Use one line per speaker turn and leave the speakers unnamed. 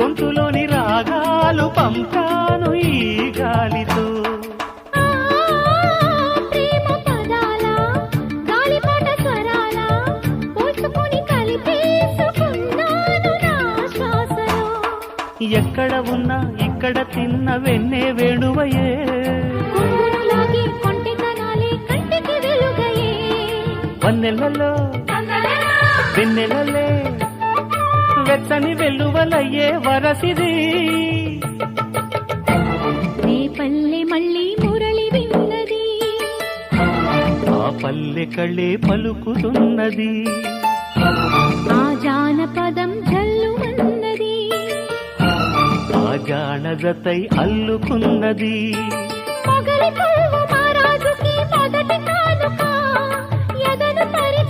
గొంతులోని రాగాలు పంపాను ఈ గాలితో. ఎక్కడ ఉన్నా ఇక్కడ తిన్న వెన్నే వేణువయే. వన్నెలలో వెన్నెలలే. వెచ్చని వెల్లువలయ్యే వరసిది.
నీ పల్లె మళ్ళీ మురళి విన్నది.
ఆ పల్లె కళ్ళే పలుకుతున్నది.
ఆ జానపదం జల్లుమన్నది
ఆ జానజతై అల్లుకున్నది.